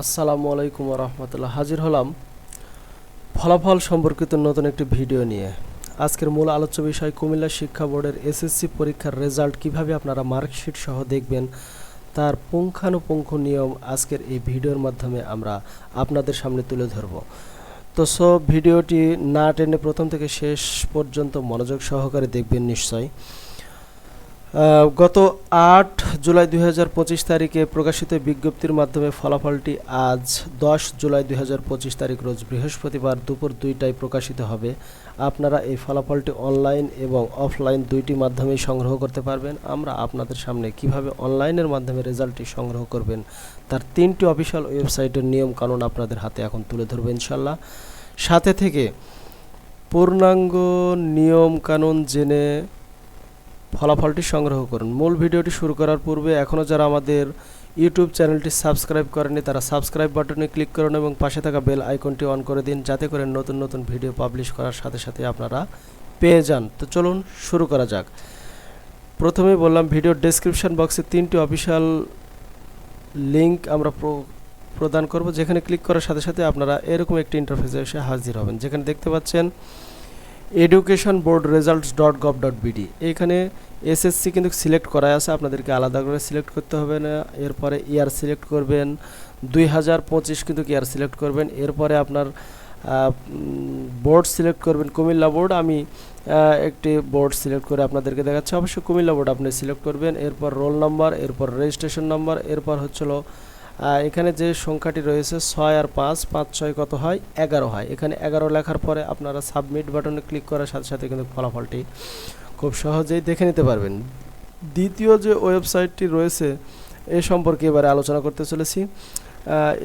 আসসালামু আলাইকুম রহমতুল্লাহ। হাজির হলাম ফলাফল সম্পর্কিত নতুন একটি ভিডিও নিয়ে। আজকের মূল আলোচ্য বিষয় কুমিল্লা শিক্ষা বোর্ডের এসএসসি পরীক্ষার রেজাল্ট কীভাবে আপনারা মার্কশিট সহ দেখবেন, তার পুঙ্খানুপুঙ্খ নিয়ম আজকের এই ভিডিওর মাধ্যমে আমরা আপনাদের সামনে তুলে ধরব। তো সব ভিডিওটি না টেনে প্রথম থেকে শেষ পর্যন্ত মনোযোগ সহকারে দেখবেন নিশ্চয় গত আট জুলাই দু হাজার পঁচিশ তারিখে প্রকাশিত বিজ্ঞপ্তির মাধ্যমে ফলাফলটি আজ দশ জুলাই দু হাজার পঁচিশ তারিখ রোজ বৃহস্পতিবার দুপুর দুইটায় প্রকাশিত হবে। আপনারা এই ফলাফলটি অনলাইন এবং অফলাইন দুইটি মাধ্যমেই সংগ্রহ করতে পারবেন। আমরা আপনাদের সামনে কীভাবে অনলাইনের মাধ্যমে রেজাল্টটি সংগ্রহ করবেন, তার তিনটি অফিসিয়াল ওয়েবসাইটের নিয়ম কানুন আপনাদের হাতে এখন তুলে ধরবো ইনশাল্লাহ। সাথে থেকে পূর্ণাঙ্গ নিয়ম কানুন জেনে ফলাফলটি সংগ্রহ করুন। মূল ভিডিওটি শুরু করার পূর্বে এখনও যারা আমাদের ইউটিউব চ্যানেলটি সাবস্ক্রাইব করেনি তারা সাবস্ক্রাইব বাটনে ক্লিক করুন এবং পাশে থাকা বেল আইকনটি অন করে দিন যাতে করে নতুন নতুন ভিডিও পাবলিশ করার সাথে সাথে আপনারা পেয়ে যান। তো চলুন শুরু করা যাক। প্রথমেই বললাম ভিডিও ডেসক্রিপশন বক্সে তিনটি অফিসিয়াল লিঙ্ক আমরা প্র- প্রদান করব, যেখানে ক্লিক করার সাথে সাথে আপনারা এরকম একটি ইন্টারফেসে এসে হাজির হবেন। যেখানে দেখতে পাচ্ছেন education board results dot gov dot BD এইখানে এসএসসি কিন্তু সিলেক্ট করা আছে, আপনাদেরকে আলাদা করে সিলেক্ট করতে হবে না। এরপরে ইয়ার সিলেক্ট করবেন, দুই হাজার পঁচিশ কিন্তু ইয়ার সিলেক্ট করবেন। এরপরে আপনার বোর্ড সিলেক্ট করবেন, কুমিল্লা বোর্ড আমি একটি বোর্ড সিলেক্ট করে আপনাদেরকে দেখাচ্ছি। অবশ্যই কুমিল্লা বোর্ড আপনি সিলেক্ট করবেন। এরপর রোল নাম্বার এরপর রেজিস্ট্রেশন নাম্বার এরপর হচ্ছিল এখানে যে সংখ্যাটি রয়েছে ছয় আর পাঁচ পাঁচ ছয় কত হয়? এগারো হয়। এখানে এগারো লেখার পরে আপনারা সাবমিট বাটনে ক্লিক করার সাথে সাথে কিন্তু ফলাফলটি খুব সহজেই দেখে নিতে পারবেন। দ্বিতীয় যে ওয়েবসাইটটি রয়েছে, এ সম্পর্কে এবারে আলোচনা করতে চলেছি।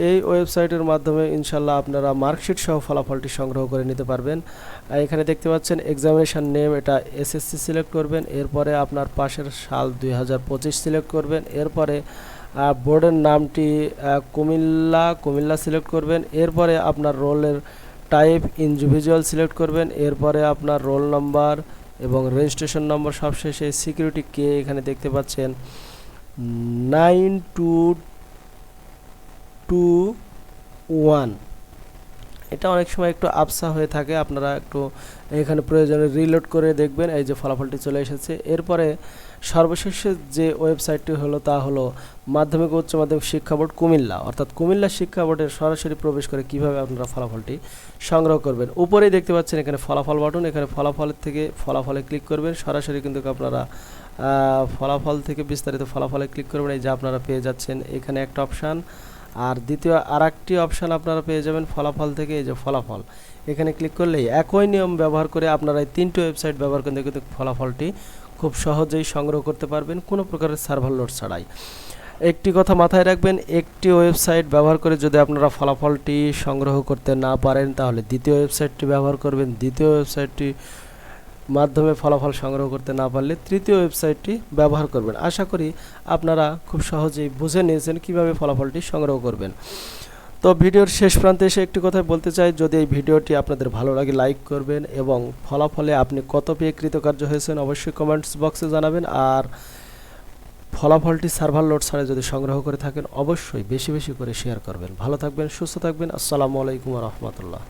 এই ওয়েবসাইটের মাধ্যমে ইনশাল্লাহ আপনারা মার্কশিট সহ ফলাফলটি সংগ্রহ করে নিতে পারবেন। এখানে দেখতে পাচ্ছেন এক্সামিনেশন নেম এটা এসএসসি সিলেক্ট করবেন। এরপরে আপনার পাশের সাল দুই হাজার পঁচিশ সিলেক্ট করবেন। এরপরে বোর্ডের নামটি কুমিল্লা কুমিল্লা সিলেক্ট করবেন। এরপরে আপনার রোলের টাইপ ইন্ডিভিজুয়াল সিলেক্ট করবেন। এরপরে আপনার রোল নাম্বার এবং রেজিস্ট্রেশন নম্বর সবশেষে সিকিউরিটি কে এখানে দেখতে পাচ্ছেন। Nine two two one. এটা অনেক সময় একটু আবসা হয়ে থাকে। আপনারা একটু এখানে প্রয়োজনে রিলোড করে দেখবেন, এই যে ফলাফলটি চলে এসেছে। এরপরে সর্বশেষ যে ওয়েবসাইটটি হলো তা হলো মাধ্যমিক উচ্চ মাধ্যমিক শিক্ষা বোর্ড কুমিল্লা। অর্থাৎ কুমিল্লা শিক্ষা বোর্ডের সরাসরি প্রবেশ করে কীভাবে আপনারা ফলাফলটি সংগ্রহ করবেন। উপরেই দেখতে পাচ্ছেন এখানে ফলাফল বাটন এখানে ফলাফলের থেকে ফলাফলে ক্লিক করবেন। সরাসরি কিন্তু আপনারা ফলাফল থেকে বিস্তারিত ফলাফলে ক্লিক করবেন। এই যে আপনারা পেয়ে যাচ্ছেন এখানে একটা অপশান আর দ্বিতীয় আর একটি অপশান আপনারা পেয়ে যাবেন ফলাফল থেকে এই যে ফলাফল। এখানে ক্লিক করলেই একই নিয়ম ব্যবহার করে আপনারা এই তিনটি ওয়েবসাইট ব্যবহার করে কিন্তু ফলাফলটি খুব সহজেই সংগ্রহ করতে পারবেন কোনো প্রকারের সার্ভার লোড ছাড়াই। একটি কথা মাথায় রাখবেন, একটি ওয়েবসাইট ব্যবহার করে যদি আপনারা ফলাফলটি সংগ্রহ করতে না পারেন, তাহলে দ্বিতীয় ওয়েবসাইটটি ব্যবহার করবেন, দ্বিতীয় ওয়েবসাইটটি মাধ্যমে ফলাফল সংগ্রহ করতে না পারলে তৃতীয় ওয়েবসাইটটি ব্যবহার করবেন। আশা করি আপনারা খুব সহজেই বুঝে নিয়েছেন কীভাবে ফলাফলটি সংগ্রহ করবেন। তো ভিডিওর শেষ প্রান্তে এসে একটি কথা বলতে চাই, যদি এই ভিডিওটি আপনাদের ভালো লাগে, লাইক করবেন এবং ফলাফলে আপনি কত পেয়ে কৃতকার্য হয়েছেন অবশ্যই কমেন্টস বক্সে জানাবেন। আর ফলাফলটি সার্ভার লোড ছাড়া যদি সংগ্রহ করে থাকেন, অবশ্যই বেশি বেশি করে শেয়ার করবেন। ভালো থাকবেন, সুস্থ থাকবেন। আসসালামু আলাইকুম রহমতুল্লাহ।